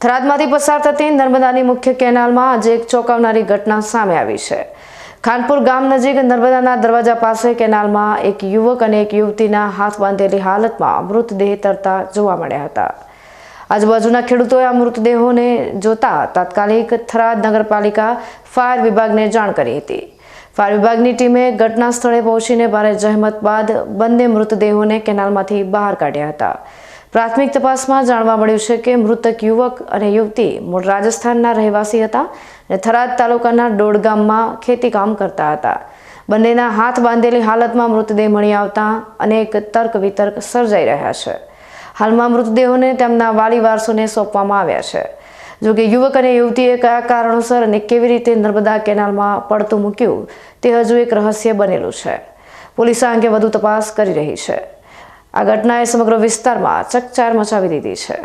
થરાદમાંથી પસાર થતી નર્મદાની મુખ્ય કેનાલમાં આજે એક ચોંકાવનારી ઘટના સામે આવી છે. ખાનપુર ગામ નજીક નર્મદાના દરવાજા પાસે કેનાલમાં એક યુવક અને એક યુવતીના હાથ બાંધેલી હાલતમાં મૃતદેહ તરતા જોવા મળ્યા હતા. આજુબાજુના ખેડૂતોએ આ મૃતદેહોને જોતા તાત્કાલિક થરાદ નગરપાલિકા ફાયર વિભાગને જાણ કરી હતી. ફાયર વિભાગની ટીમે ઘટના સ્થળે પહોંચીને ભારે જહેમત બાદ બંને મૃતદેહોને કેનાલમાંથી બહાર કાઢ્યા હતા. પ્રાથમિક તપાસમાં જાણવા મળ્યું છે કે મૃતક યુવક અને યુવતી મૂળ રાજસ્થાનના રહેવાસી હતા અને થરાદ તાલુકાના ડોડ ગામમાં ખેતીકામ કરતા હતા. બંનેના હાથ બાંધેલી હાલતમાં મૃતદેહ મળી આવતા અનેક તર્ક વિતર્ક સર્જાઈ રહ્યા છે. હાલમાં મૃતદેહોને તેમના વાલી વારસોને સોંપવામાં આવ્યા છે. જોકે યુવક અને યુવતીએ કયા કારણોસર અને કેવી રીતે નર્મદા કેનાલમાં પડતું મૂક્યું તે હજુ એક રહસ્ય બનેલું છે. પોલીસ આ અંગે વધુ તપાસ કરી રહી છે. આ ઘટનાએ સમગ્ર વિસ્તારમાં ચકચાર મચાવી દીધી છે.